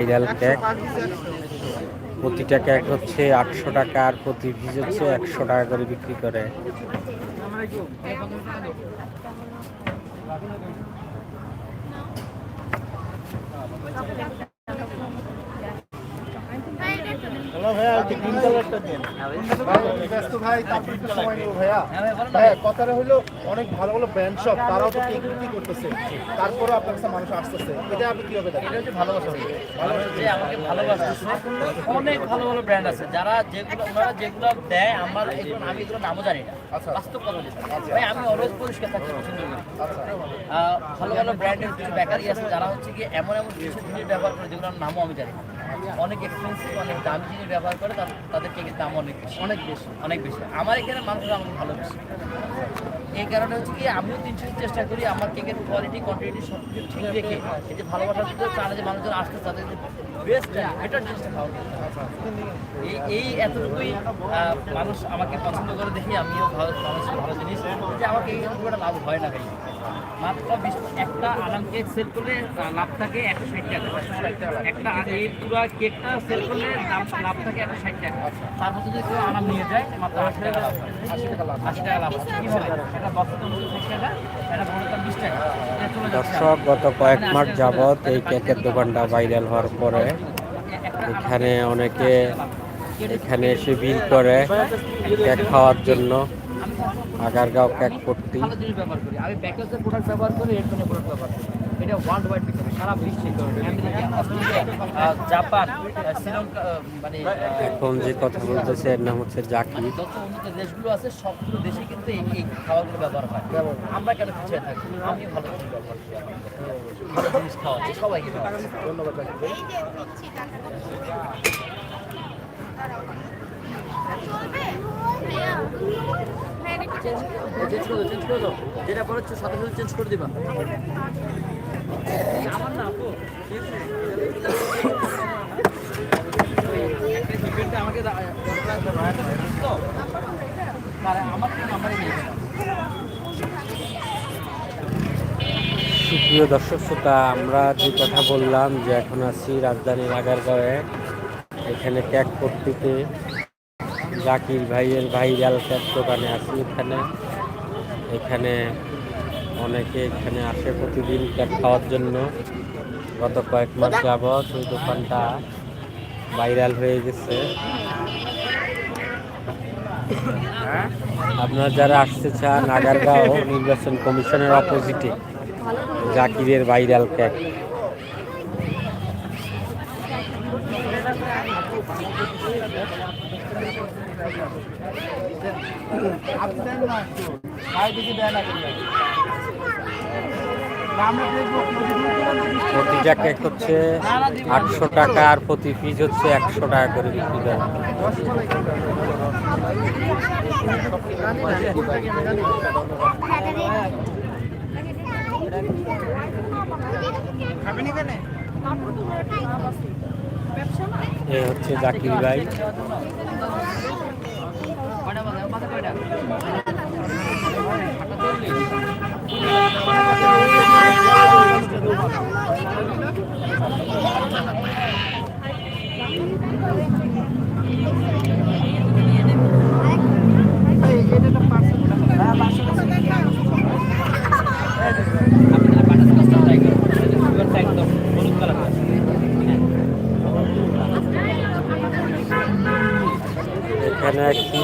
Viral cake প্রতিটা cake হচ্ছে আটশো টাকা আর প্রতি পিস হচ্ছে একশো টাকা করে বিক্রি করে। কথাটা হলো অনেক ভালো ভালো ব্র্যান্ড শপ তারাও তো কেক বিক্রি করতেছে। তারপরেও আপনার কাছে মানুষ আসতেছে। এটা আপনি কীভাবে দেখেন? এটা হচ্ছে ভালোবাসা যে আমাকে ভালোবাসতেছে অনেক ভালো ভালো ব্র্যান্ড আছে। যারা যেগুলো ওনারা যেগুলো দেয় আমার আমি এগুলো নামও জানি না। আচ্ছা। বাস্তব কথা ভাই আমি অলওয়েজ পরিষ্কার থাকতে পছন্দ করি ভালো ভালো ব্র্যান্ডের কিছু বেকারি আছে যারা হচ্ছে কি এমন এমন কিছু জিনিস ব্যবহার করে যেগুলোর নামও আমি জানি না। অনেক এক্সপেন্সিভ অনেক দামি জিনিস ব্যবহার করে তাদের- কেকের দাম অনেক বেশি। অনেক বেশি। অনেক বেশি। আমার এখানে মানুষরা আমাকে ভালোবাসে। এই কারণে হচ্ছে কি আমিও তিনশো চেষ্টা করি আমার কেকের কোয়ালিটি কোয়ান্টিটি সব কিছু ঠিক রেখে এই যে ভালোবাসার দিতে চালে যে মানুষজন আসতে তাদের বেস্ট বেটার জিনিসটা খাওয়া এই এই এতটুকুই মানুষ আমাকে পছন্দ করে দেখি আমিও ভালো মানুষের ভালো জিনিস যে কেক খুব একটা লাভ হয় না ভাই। মাত্র বিশ একটা কেক সেল করলে লাভ থাকে একশো ষাট টাকা। একটা এই পুরো কেকটা সেল করলে দাম লাভ থাকে একশো ষাট টাকা। যদি কেউ নিয়ে যায় মাত্র আশি টাকা লাভ আশি টাকা লাভ আশি টাকা লাভ একটা ষাট টাকা একটা বড় বিশ টাকা। দর্শক গত কয়েক মাস যাবৎ এই কেকের দোকানটা ভাইরাল হওয়ার পরে এখানে অনেকে এখানে এসে ভিড় করে কেক খাওয়ার জন্য। আগারগাঁও কেক পট্টি। ভালো জিনিস ব্যবহার করি। আমি প্রোডাক্ট ব্যবহার করি হেডফোনের প্রোডাক্ট ব্যবহার করি। এটা ওয়ার্ল্ড ওয়াইড বিখ্যাত সারা বিশ্বে America Australia ah, Japan Sri Lanka মানে এখন যে কথা বলতেছে এর নাম হচ্ছে জাকির যত উন্নত দেশগুলো আছে সবগুলো দেশে কিন্তু এই এই খাবারগুলো ব্যবহার হয়। আমরা কেন পিছিয়ে থাকি? আমি ভালো জিনিস ব্যবহার করি। ভালো জিনিস খাওয়াচ্ছি সবাইকে ধন্যবাদ চেঞ্জ চেঞ্জ করে যেটা করাচ্ছে সাথে সাথে চেঞ্জ করে দিবা। আমার না দর্শক শ্রোতা, আমরা যে কথা বললাম যে এখন আছি রাজধানীর আগারগাঁওয়ে এখানে কেক পট্টিতে জাকির ভাইয়ের ভাইরাল কেক দোকানে আছি এখানে। এখানে অনেকে এখানে আসে প্রতিদিন কেক খাওয়ার জন্য। গত কয়েক মাস যাবৎ ওই দোকানটা ভাইরাল হয়ে গেছে। আপনারা যারা আসতে চান আগারগাঁও নির্বাচন কমিশনের অপোজিটে জাকিরের ভাইরাল কেক আপনি দেন না একটু ভাই দিকে দেন না কিন্তু আমরা দেখব প্রতিটা কেক হচ্ছে আটশো টাকা আর প্রতি পিস হচ্ছে একশো টাকা করে বিক্রি করে। এ হচ্ছে জাকির ভাই।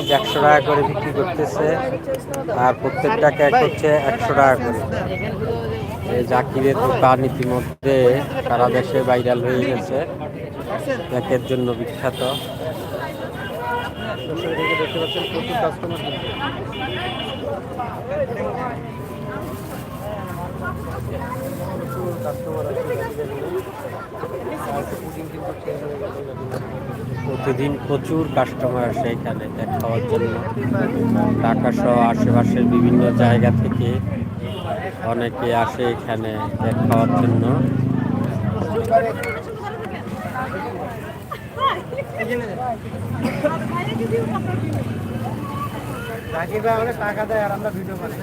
পিস একশো টাকা করে বিক্রি করতেছে, আর প্রত্যেকটা কেক হচ্ছে একশো টাকা করে। জাকিরের দোকান ইতিমধ্যে সারা দেশে ভাইরাল হয়ে গেছে। কেকের জন্য বিখ্যাত। কাস্টমার আছে। কিন্তু চেঞ্জ হয়ে গেছে প্রতিদিন প্রচুর কাস্টমার আসে এখানে কেক খাওয়ার জন্য। ঢাকা সহ আশেপাশের বিভিন্ন জায়গা থেকে অনেকে আসে এখানে খাওয়ার জন্য। টাকা দেয় আর আমরা ভিডিও বানাই।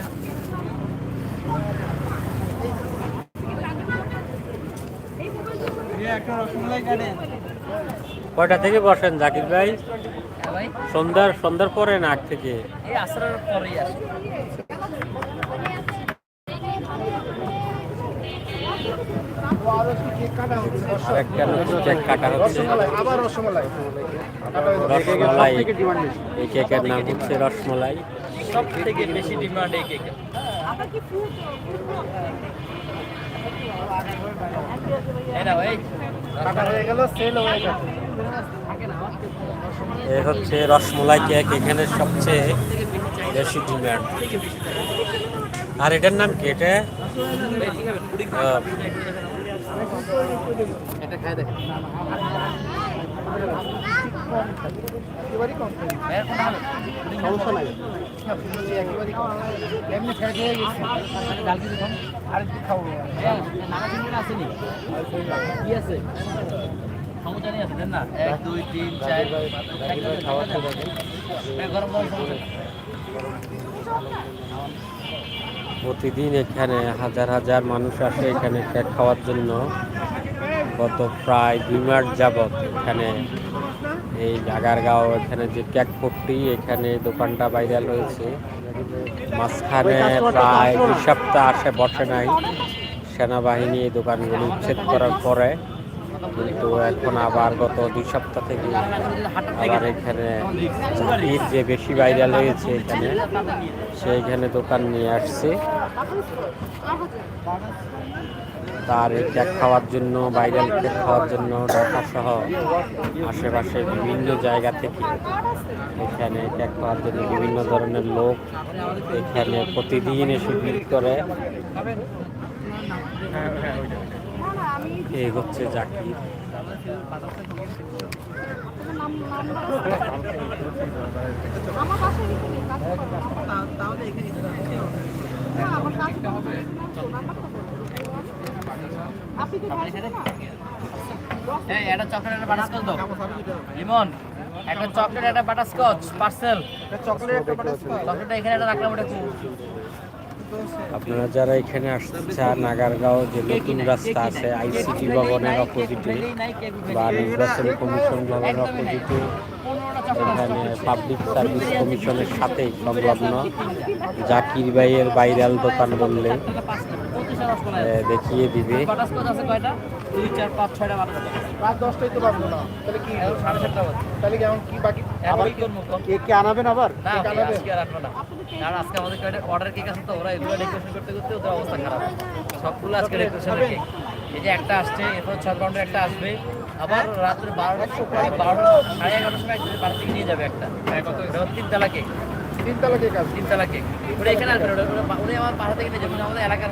কয়টা থেকে বসেন জাকির ভাই? সন্ধ্যার সন্ধ্যার পরে না আগ থেকে? রসমালাই এই কেকের নাম হচ্ছে রসমলাই। সব থেকে বেশি ডিমান্ড এই কেকের ভাই এ হচ্ছে রসমলাই কেক এখানে সবচেয়ে বেশি ডিম্যান্ড আর এটার নাম কি এটা? এটা প্রতিদিন এখানে হাজার হাজার মানুষ আসে এখানে কেক খাওয়ার জন্য। গত প্রায় দুই মাস যাবৎ এখানে এই আগারগাঁও এখানে যে ক্যাক পট্টি, এখানে দোকানটা ভাইরাল রয়েছে মাঝখানে প্রায় দুই সপ্তাহ আসে, বসে নাই। সেনাবাহিনী এই দোকানগুলো উচ্ছেদ করার পরে কিন্তু এখন আবার গত দুই সপ্তাহ থেকে আবার এখানে জাকির যে বেশি ভাইরাল হয়েছে এখানে সেইখানে দোকান নিয়ে আসছে। তার কেক খাওয়ার জন্য ভাইরাল কেক খাওয়ার জন্য ঢাকা সহ আশেপাশে বিভিন্ন জায়গা থেকে এখানে কেক খাওয়ার জন্য বিভিন্ন ধরনের লোক এখানে প্রতিদিন এসে ভিড় করে। এই হচ্ছে জাকির একটা চকলেট একটা বাটারস্কচ দাও। লিমন একটা চকলেট একটা বাটারস্কচ পার্সেল চকলেট একটা চকলেটটা এখানে একটা রাখলাম ওটা আপনারা যারা এখানে আসছে নাগারগাঁও যে নতুন রাস্তা আছে আইসিটি ভবনের অপোজিটে বা নির্বাচন কমিশন ভবনের অপোজিটে এখানে পাবলিক সার্ভিস কমিশনের সাথে সংলগ্ন। জাকির ভাইয়ের বাইরাল দোকান বললে দেখিয়ে দিবে? কেক আনাবেন আবার? আজকে আমাদের অর্ডার কেক আছে তো ওরা এগুলো ডেকোরেশন করতে করতে ওদের অবস্থা খারাপ। সবগুলো আজকে কেক এই যে একটা আসছে এরপর ছয় একটা আসবে। আবার রাত্রে বারোটা বারোটা সাড়ে এগারোটার সময় বাড়ি থেকে নিয়ে যাবে একটা। তিনতলা কেক তিনতলা কেক তিনতলা কেক ওটা এখানে আসবে উনি আমার পাড়া থেকে নিয়ে যাবেন আমাদের এলাকার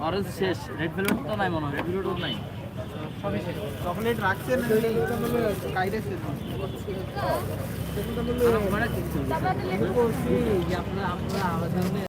অরেঞ্জ শেষ রেড ভেলভেট তো নাই মনে হয় রেড ভেলভেট নাই। চকলেট রাখছেন কাইরে আপনারা আপনারা আমাদের